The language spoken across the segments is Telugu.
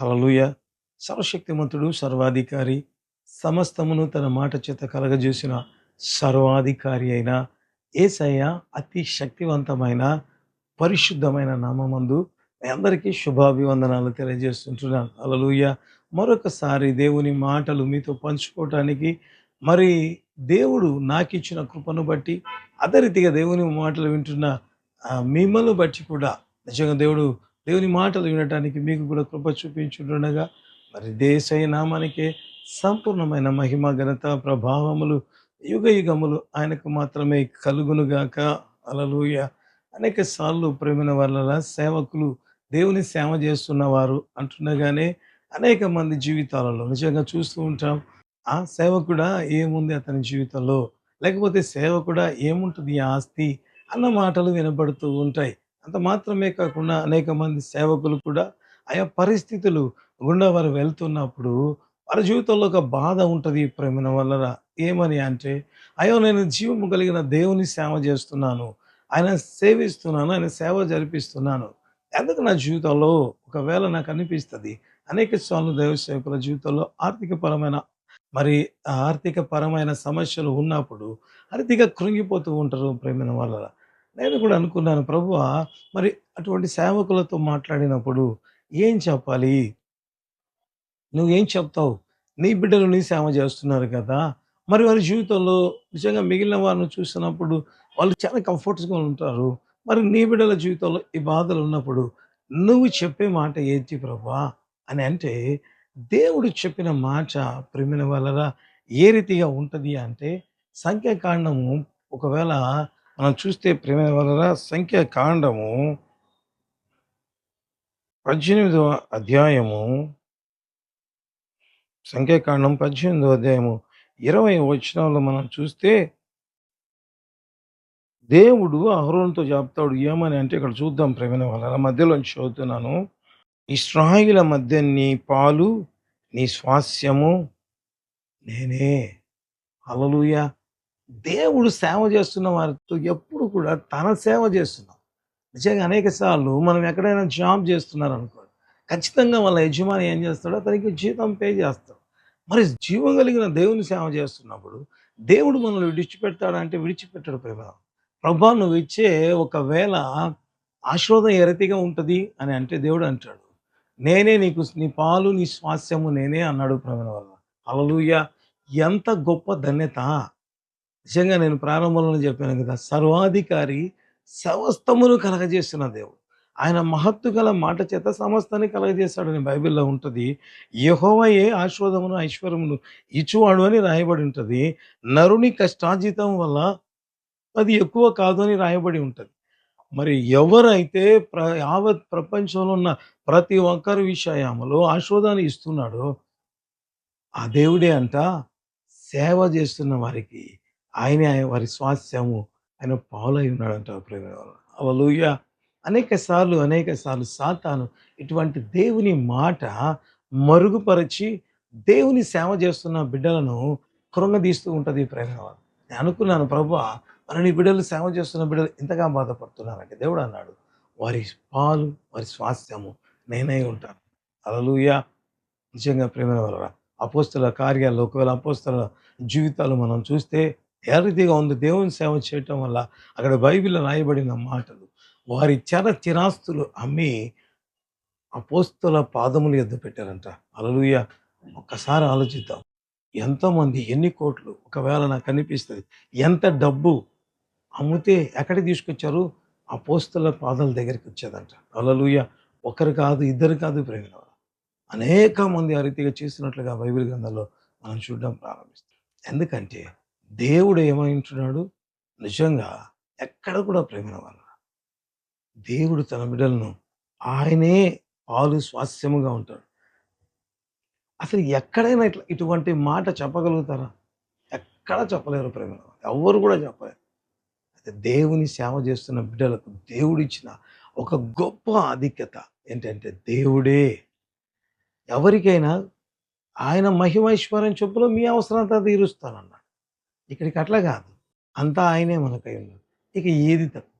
హలలుయ సర్వశక్తిమంతుడు సర్వాధికారి సమస్తమును తన మాట చేత కలగజేసిన సర్వాధికారి అయిన ఏసయ్య అతి శక్తివంతమైన పరిశుద్ధమైన నామమందు మీ అందరికీ శుభాభివందనాలు తెలియజేస్తుంటున్నాను. హల్లెలూయ. మరొకసారి దేవుని మాటలు మీతో పంచుకోవటానికి మరి దేవుడు నాకు ఇచ్చిన కృపను బట్టి అదే రీతిగా దేవుని మాటలు వింటున్న మిమ్మల్ని బట్టి కూడా నిజంగా దేవుడు దేవుని మాటలు వినటానికి మీకు కూడా కృప చూపించుండగా మరి దేశయ నామానికే సంపూర్ణమైన మహిమ ఘనత ప్రభావములు యుగ యుగములు ఆయనకు మాత్రమే కలుగునుగాక. అలలుయ అనేక సార్లు ప్రేమిన వాళ్ళ సేవకులు దేవుని సేవ చేస్తున్న వారు అంటుండగానే అనేక మంది జీవితాలలో నిజంగా చూస్తూ ఉంటాం ఆ సేవకుడా ఏముంది అతని జీవితంలో? లేకపోతే సేవ కూడా ఏముంటుంది ఈ ఆస్తి? అన్న మాటలు వినబడుతూ ఉంటాయి. అంత మాత్రమే కాకుండా అనేక మంది సేవకులు కూడా ఆయా పరిస్థితులు గుండా వారు వెళ్తున్నప్పుడు వారి జీవితంలో ఒక బాధ ఉంటుంది ప్రేమిన వల్ల ఏమని అంటే అయ్యో నేను జీవము కలిగిన దేవుని సేవ చేస్తున్నాను. ఆయన సేవిస్తున్నాను ఆయన సేవ జరిపిస్తున్నాను. ఎందుకు నా జీవితంలో ఒకవేళ నాకు అనిపిస్తుంది అనేక సార్లు దైవ సేవకుల జీవితంలో ఆర్థికపరమైన మరి ఆర్థికపరమైన ఆర్థిక పరమైన సమస్యలు ఉన్నప్పుడు ఆర్థిక కృంగిపోతూ ఉంటారు ప్రేమిన వల్ల నేను కూడా అనుకున్నాను ప్రభు మరి అటువంటి సేవకులతో మాట్లాడినప్పుడు ఏం చెప్పాలి? నువ్వేం చెప్తావు? నీ బిడ్డలు నీ సేవ చేస్తున్నారు కదా. మరి వారి జీవితంలో నిజంగా మిగిలిన వారిని చూసినప్పుడు వాళ్ళు చాలా కంఫర్ట్గా ఉంటారు. మరి నీ బిడ్డల జీవితంలో ఈ బాధలు ఉన్నప్పుడు నువ్వు చెప్పే మాట ఏంటి ప్రభా అని అంటే దేవుడు చెప్పిన మాట ప్రేమిన వాళ్ళరా? ఏ రీతిగా ఉంటుంది? అంటే సంఖ్యాకాండము ఒకవేళ మనం చూస్తే ప్రేమ వలన సంఖ్యాకాండము పద్దెనిమిదవ అధ్యాయము. సంఖ్యాకాండం పద్దెనిమిదవ అధ్యాయము. ఇరవై వచనంలో మనం చూస్తే దేవుడు అహరోన్తో చెప్తాడు ఏమని అంటే ఇక్కడ చూద్దాం ప్రేమ వలన మధ్యలో చదువుతున్నాను. ఇస్రాయిల మధ్య నీ పాలు నీ స్వాస్యము నేనే. అలలుయా దేవుడు సేవ చేస్తున్న వారితో ఎప్పుడు కూడా తన సేవ చేస్తున్నాం. నిజంగా అనేక సార్లు మనం ఎక్కడైనా జాబ్ చేస్తున్నారు అనుకోండి ఖచ్చితంగా వాళ్ళ యజమాని ఏం చేస్తాడో అతనికి జీతం పే చేస్తాడు. మరి జీవం కలిగిన దేవుని సేవ చేస్తున్నప్పుడు దేవుడు మనల్ని విడిచిపెడతాడంటే విడిచిపెట్టాడు ప్రేమ ప్రభా నువ్వు ఇచ్చే ఒకవేళ ఆశ్రోదం ఎరతిగా ఉంటుంది అని అంటే దేవుడు అంటాడు. నేనే నీకు నీ పాలు నీ స్వాస్యము నేనే అన్నాడు ప్రేమ వల్ల అలలుయ ఎంత గొప్ప ధన్యత. నిజంగా నేను ప్రారంభంలో చెప్పాను కదా సర్వాధికారి సమస్తమును కలగజేస్తున్న దేవుడు. ఆయన మహత్తు గల మాట చేత సమస్తాన్ని కలగజేస్తాడని బైబిల్లో ఉంటుంది. యహోవయే ఆశీర్వాదమును ఐశ్వర్యమును ఇచ్చువాడు అని రాయబడి ఉంటుంది. నరుని కష్టార్జితం వల్ల అది ఎక్కువ కాదు అని రాయబడి ఉంటుంది. మరి ఎవరైతే ప్ర యావత్ ప్రపంచంలో ఉన్న ప్రతి ఒక్కరి విషయములో ఆశ్వాదాన్ని ఇస్తున్నాడో ఆ దేవుడే అంట సేవ చేస్తున్న వారికి ఆయనే ఆయన- వారి స్వాస్థ్యము. ఆయన పాలై ఉన్నాడంట ప్రేమ అవలుయ అనేక సార్లు అనేక సార్లు సాతాను ఇటువంటి దేవుని మాట మరుగుపరిచి దేవుని సేవ చేస్తున్న బిడ్డలను కృంగదీస్తూ ఉంటుంది ప్రేమ నేను అనుకున్నాను ప్రభు మరి నీ బిడ్డలు సేవ చేస్తున్న బిడ్డలు ఇంతగా బాధపడుతున్నారంటే దేవుడు అన్నాడు. వారి పాలు వారి స్వాస్థ్యము నేనై ఉంటాను. అలలుయ నిజంగా ప్రేమ వలరా అపోస్తుల కార్యాలు ఒకవేళ అపోస్తుల జీవితాలు మనం చూస్తే ఏ రీతిగా ఉంది? దేవుని సేవ చేయటం వల్ల అక్కడ బైబిల్లో రాయబడిన మాటలు వారి చర చిరాస్తులు అమ్మి అపోస్తుల పాదములు ఎద్దు పెట్టారంట. అలలుయ ఒక్కసారి ఆలోచిద్దాం. ఎంతమంది ఎన్ని కోట్లు ఒకవేళ నాకు కనిపిస్తుంది ఎంత డబ్బు అమ్మితే ఎక్కడికి తీసుకొచ్చారు? అపోస్తుల పాదాల దగ్గరికి వచ్చేదంట. అలలుయ ఒకరు కాదు ఇద్దరు కాదు ప్రేమ అనేక మంది ఆ రీతిగా చేసినట్లుగా బైబిల్ గ్రంథంలో మనం చూడడం ప్రారంభిస్తాం. ఎందుకంటే దేవుడు ఏమంటున్నాడు నిజంగా ఎక్కడ కూడా ప్రేమ వల్ల దేవుడు తన బిడ్డలను ఆయనే పాలు స్వాస్యముగా ఉంటాడు. అసలు ఎక్కడైనా ఇట్లా ఇటువంటి మాట చెప్పగలుగుతారా? ఎక్కడ చెప్పలేరు ప్రేమ ఎవరు కూడా చెప్పలేరు. అయితే దేవుని సేవ చేస్తున్న బిడ్డలకు దేవుడిచ్చిన ఒక గొప్ప ఆధిక్యత ఏంటంటే దేవుడే. ఎవరికైనా ఆయన మహిమైశ్వర్యం చొప్పులో మీ అవసరం తీరుస్తానన్నాడు ఇక్కడికి అట్లా కాదు. అంతా ఆయనే మనకై ఉన్నాడు. ఇక ఏది తక్కువ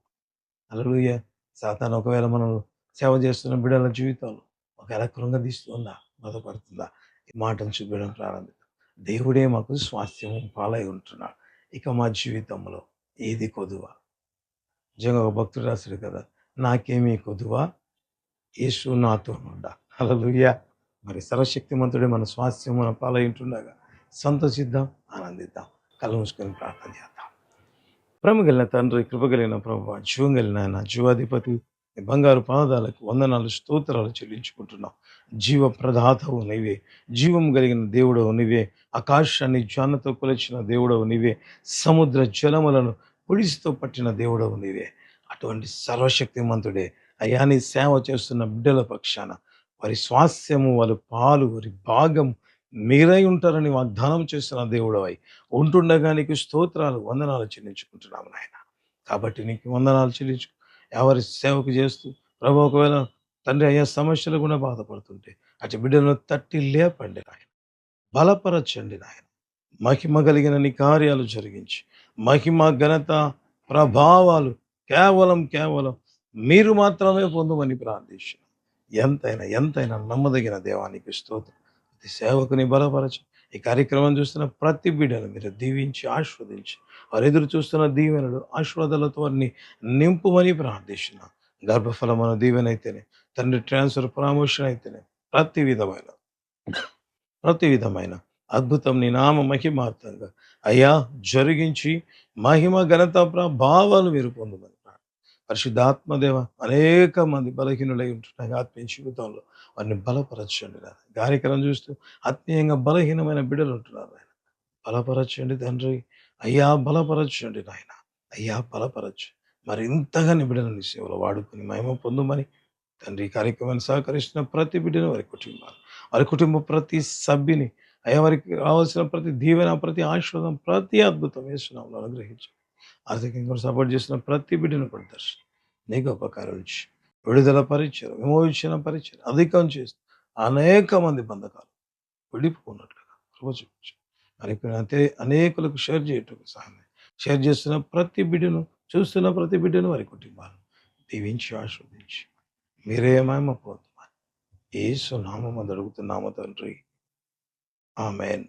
అలలుయ సాతాను ఒకవేళ మనం సేవ చేస్తున్న బిడ్డల జీవితంలో ఒకవేళ కృంగదీస్తుందా బాధపడుతుందా? ఈ మాటను చూపించడం ప్రారంభిద్దాం. దేవుడే మాకు స్వాస్థ్యం పాలై ఉంటున్నాడు. ఇక మా జీవితంలో ఏది కొదువ? నిజంగా ఒక భక్తుడు రాశాడు కదా నాకేమీ కొదువా? యేసు నాతో ఉండా. హల్లెలూయా! మరి సర్వశక్తిమంతుడే మన స్వాస్థ్యం మన పాలై ఉంటుండగా సంతోషిద్దాం ఆనందిద్దాం. కళ్ళు మూసుకొని ప్రార్థన చేద్దాం. ప్రేమ కలిగిన తండ్రి కృపగలిగిన ప్రభు జీవం కలిగిన ఆయన జీవాధిపతి బంగారు పాదాలకు వందనాలు స్తోత్రాలు చెల్లించుకుంటున్నాం. జీవ ప్రదాతవు నీవే జీవం కలిగిన దేవుడవు నీవే ఆకాశాన్ని జ్వానతో కొలిచిన దేవుడవు నీవే సముద్ర జలములను పొడిసితో పట్టిన దేవుడవు నీవే. అటువంటి సర్వశక్తిమంతుడే. అయ్యా సేవ చేస్తున్న బిడ్డల పక్షాన వారి స్వాస్థ్యము వారి పాలు వారి భాగం మీరై ఉంటారని వాగ్దానం చేసిన దేవుడవై ఉంటుండగా నీకు స్తోత్రాలు వందనాలు చెల్లించుకుంటున్నాము నాయన. కాబట్టి నీకు వందనాలు చెల్లించు. ఎవరి సేవకు చేస్తూ ప్రభు ఒకవేళ తండ్రి అయ్యా సమస్యలు కూడా బాధపడుతుంటే అటు బిడ్డలను తట్టి లేపండి నాయన. బలపరచండి నాయన. మహిమ కలిగిన నీ కార్యాలు జరిగించి మహిమ ఘనత ప్రభావాలు కేవలం కేవలం మీరు మాత్రమే పొందమని ప్రార్థించిన ఎంతైనా ఎంతైనా నమ్మదగిన దేవానికి స్తోత్రం. సేవకుని బలపరచు. ఈ కార్యక్రమం చూస్తున్న ప్రతి బిడ్డను మీరు దీవించి ఆస్వాదించి వారు ఎదురు చూస్తున్న దీవెనలు ఆశీర్వాదాలతో వారిని నింపుమని ప్రార్థిస్తున్నా. గర్భఫలమైన దీవెన అయితేనే తండ్రి ట్రాన్స్ఫర్ ప్రమోషన్ అయితేనే ప్రతి విధమైన ప్రతి విధమైన అద్భుతం నీ నామ మహిమార్థంగా అయ్యా జరిగించి మహిమ ఘనత ప్రభావాలు మీరు పొందమని పరిశుద్ధాత్మదేవ అనేక మంది బలహీనులై ఉంటున్నాయి ఆత్మీయ జీవితంలో. వారిని బలపరచండి నాయన. కార్యక్రమం చూస్తూ ఆత్మీయంగా బలహీనమైన బిడ్డలు ఉంటున్నారు ఆయన బలపరచండి తండ్రి. అయ్యా బలపరచండి నాయన. అయ్యా బలపరచు. మరి ఇంతగా నిబిడను నీ సేవలో వాడుకుని మహిమ పొందమని తండ్రి కార్యక్రమాన్ని సహకరిస్తున్న ప్రతి బిడ్డను వారి కుటుంబాలు వారి కుటుంబ ప్రతి సభ్యుని అయ్యా వారికి రావాల్సిన ప్రతి దీవెన ప్రతి ఆశీర్వాదం ప్రతి అద్భుతం వేస్తున్నాం అనుగ్రహించండి. ఆర్థికంగా సపోర్ట్ చేసిన ప్రతి బిడ్డను కూడా దర్శనం. నీకు గొప్ప ఇచ్చి విడుదల పరిచయం విమోచన పరిచయం అధికం చేస్తూ అనేక మంది బంధకాలు విడిపోకున్నట్లుగా చూపించు. మరి అంతే అనేకులకు షేర్ చేయటం సహాయం షేర్ చేస్తున్న ప్రతి బిడ్డను చూస్తున్న ప్రతి బిడ్డను వారి కుటుంబాలను దీవించి ఆస్వాదించి మీరే మహిమ పోతున్నారు ఏసు నామం అడుగుతున్నాము తండ్రి. ఆమెన్.